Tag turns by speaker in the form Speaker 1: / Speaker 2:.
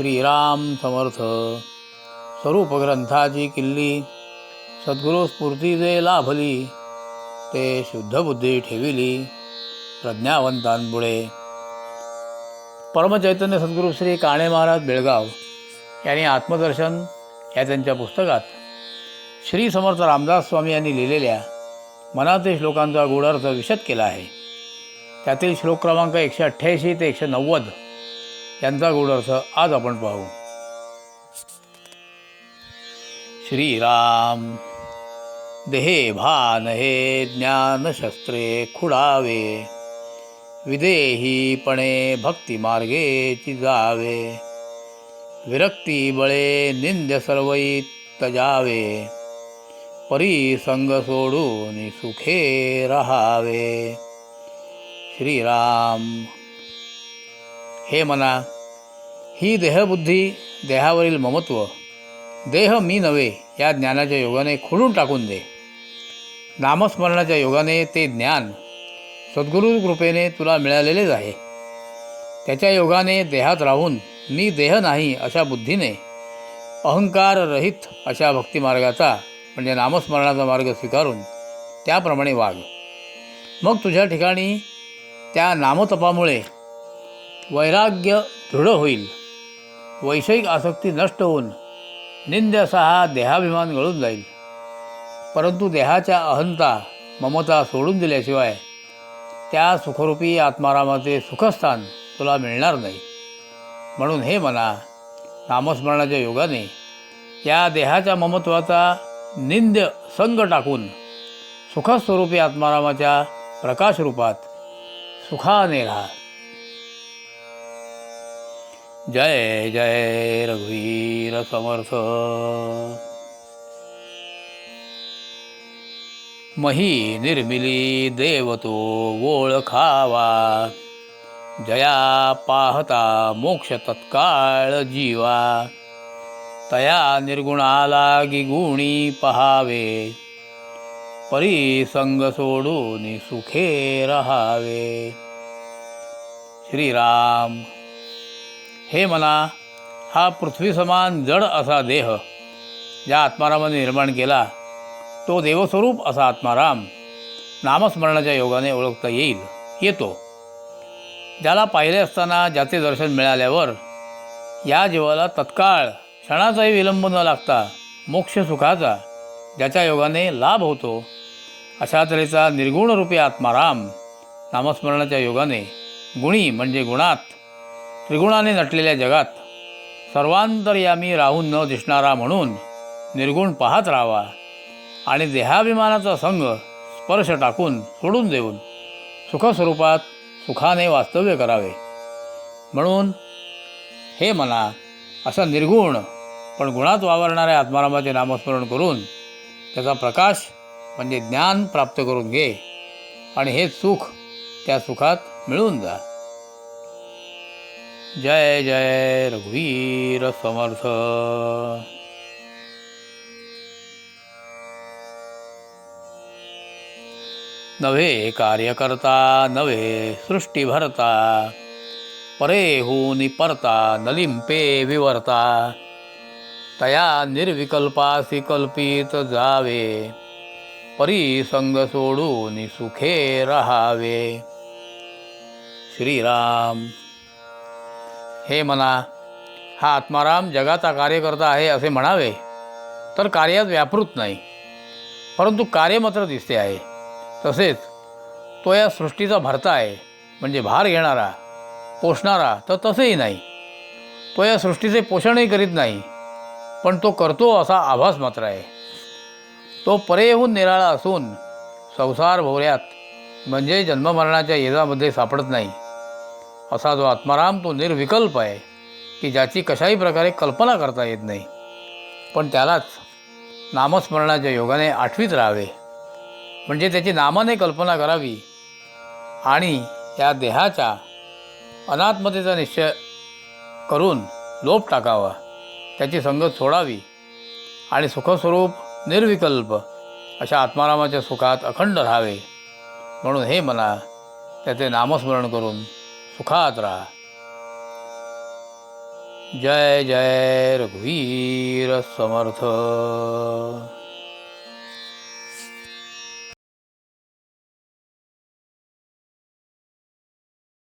Speaker 1: श्रीराम समर्थ. स्वरूप ग्रंथाची किल्ली सद्गुरू स्फूर्ती जे लाभली ते शुद्ध बुद्धी ठेविली प्रज्ञावंतांपुढे. परमचैतन्य सद्गुरू श्री काणे महाराज बेळगाव यांनी आत्मदर्शन या त्यांच्या पुस्तकात श्री समर्थ रामदास स्वामी यांनी लिहिलेल्या मनातील श्लोकांचा गूढार्थ विशद केला आहे. त्यातील श्लोक क्रमांक एकशे अठ्ठ्याऐंशी ते एकशे नव्वद यांचा गूढार्थ आज आपण पाहू. श्रीराम देहे भान हे ज्ञानशस्त्रे खुडावे विदेहीपणे भक्तिमार्गेची जावे विरक्ती बळे निंद्य सर्वई तजावे परिसंग सोडून सुखे रहावे. श्रीराम हे मना ही देहबुद्धी देहावरील ममत्व देह मी नव्हे या ज्ञानाच्या योगाने खोडून टाकून दे. नामस्मरणाच्या योगाने ते ज्ञान सद्गुरू कृपेने तुला मिळालेलेच आहे. त्याच्या योगाने देहात राहून मी देह नाही अशा बुद्धीने अहंकार रहित अशा भक्तिमार्गाचा म्हणजे नामस्मरणाचा मार्ग स्वीकारून त्याप्रमाणे वाग. मग तुझ्या ठिकाणी त्या नामतपामुळे वैराग्य दृढ होईल. वैषयिक आसक्ती नष्ट होऊन निंद असा हा देहाभिमान गळून जाईल. परंतु देहाच्या अहंता ममता सोडून दिल्याशिवाय त्या सुखरूपी आत्मारामाचे सुखस्थान तुला मिळणार नाही. म्हणून हे म्हणा नामस्मरणाच्या योगाने या देहाच्या ममत्वाचा निंद्य संग टाकून सुखस्वरूपी आत्मारामाच्या प्रकाशरूपात सुखाने राहा. जय जय रघुवीर समर्थ. मही निर्मिली देवतो ओळखावा. जया पाहता मोक्ष तत्काळ जीवा. तया निर्गुणाला गुणी पहावे. परिसंग सोडून सुखे रहावे. श्रीराम हे मना हा पृथ्वी समान जड असा देह ज्या आत्मारामाने निर्माण केला तो देवस्वरूप असा आत्माराम नामस्मरणाच्या योगाने ओळखता येईल येतो. ज्याला पाहिले असताना ज्याचे दर्शन मिळाल्यावर या जीवाला तत्काळ क्षणाचाही विलंब न लागता मोक्ष सुखाचा ज्याच्या योगाने लाभ होतो अशा तऱ्हेचा निर्गुणरूपी आत्माराम नामस्मरणाच्या योगाने गुणी म्हणजे गुणात त्रिगुणाने नटलेल्या जगात सर्वांतर्यामी राहून न दिसणारा म्हणून निर्गुण पाहत राहावा आणि देहाभिमानाचा संघ स्पर्श टाकून सोडून देऊन सुखस्वरूपात सुखाने वास्तव्य करावे. म्हणून हे मना असं निर्गुण पण गुणात वावरणाऱ्या आत्मारामाचे नामस्मरण करून त्याचा प्रकाश म्हणजे ज्ञान प्राप्त करून घे आणि हे सुख त्या सुखात मिळून जा. जय जय रघुवीर समर्थ। नव्हे कार्यकर्ता नव्हे सृष्टीभरता परे होऊन परता नलिंपे विवर्ता। तया निर्विकल्पासी कल्पित जावे परिसंग सोडून सुखे रहावे। श्रीराम हे म्हणा हा आत्माराम जगाचा कार्यकर्ता आहे असे म्हणावे तर कार्यात व्यापृत नाही. परंतु कार्य मात्र दिसते आहे. तसेच तो या सृष्टीचा भरता आहे म्हणजे भार घेणारा पोषणारा तर तसेही नाही. तो या सृष्टीचे पोषणही करीत नाही पण तो करतो असा आभास मात्र आहे. तो परेहून निराळा असून संसार भोवऱ्यात म्हणजे जन्ममरणाच्या येजामध्ये सापडत नाही. असा जो आत्माराम तो निर्विकल्प आहे की ज्याची कशाही प्रकारे कल्पना करता येत नाही. पण त्यालाच नामस्मरणाच्या योगाने आठवीत राहावे. म्हणजे त्याची नामाने कल्पना करावी आणि या देहाच्या अनात्मतेचा निश्चय करून लोप टाकावा. त्याची संगत सोडावी आणि सुखस्वरूप निर्विकल्प अशा आत्मारामाच्या सुखात अखंड राहावे. म्हणून हे मना त्याचे नामस्मरण करून सुखात राहा जय जय रघुवीर समर्थ।